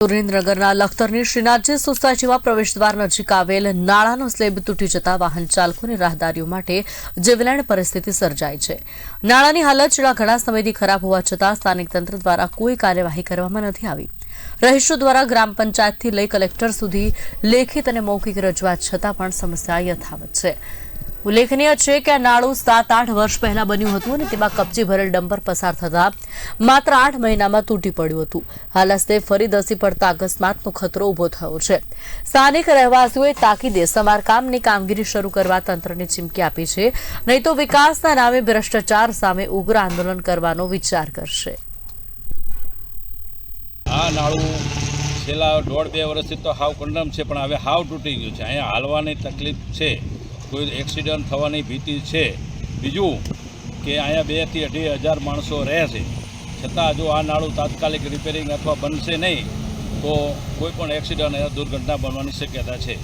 સુરેન્દ્રનગરના લખતરની શ્રીનાથજી સોસાયટીમાં પ્રવેશદ્વાર નજીક આવેલ નાળાનો સ્લેબ તૂટી જતા વાહન ચાલકોની રાહદારીઓ માટે જીવલેણ પરિસ્થિતિ સર્જાઈ છે. નાળાની હાલત છેલ્લા ઘણા સમયથી ખરાબ હોવા છતાં સ્થાનિક તંત્ર દ્વારા કોઈ કાર્યવાહી કરવામાં નથી આવી. રહીશો દ્વારા ગ્રામ પંચાયતથી લઈ કલેક્ટર સુધી લેખિત અને મૌખિક રજૂઆત છતાં પણ સમસ્યા યથાવત છે. ઉલ્લેખનીય છે કે આ નાળું સાત આઠ વર્ષ પહેલા બન્યું હતું અને તેમાં કપચી ભરેલ ડમ્પર પસાર થતા માત્ર આઠ મહિનામાં તૂટી પડ્યું હતું. હાલ હસ્તે ફરી ધસી પડતા અકસ્માતનો ખતરો ઊભો થયો છે. સ્થાનિક રહેવાસીઓએ તાકીદે સમારકામની કામગીરી શરૂ કરવા તંત્રને ચીમકી આપી છે. નહીં તો વિકાસના નામે ભ્રષ્ટાચાર સામે ઉગ્ર આંદોલન કરવાનો વિચાર કરશે. છેલ્લા દોઢ બે વર્ષથી તો હાવ કંડમ છે, પણ હવે હાવ તૂટી ગયું છે. અહીંયા હાલવાની તકલીફ છે. કોઈ એક્સિડન્ટ થવાની ભીતિ છે. બીજું કે અહીંયા બેથી અઢી હજાર માણસો રહે છે. છતાં જો આ નાળું તાત્કાલિક રિપેરિંગ અથવા બનશે નહીં, તો કોઈ પણ એક્સિડન્ટ, દુર્ઘટના બનવાની શક્યતા છે.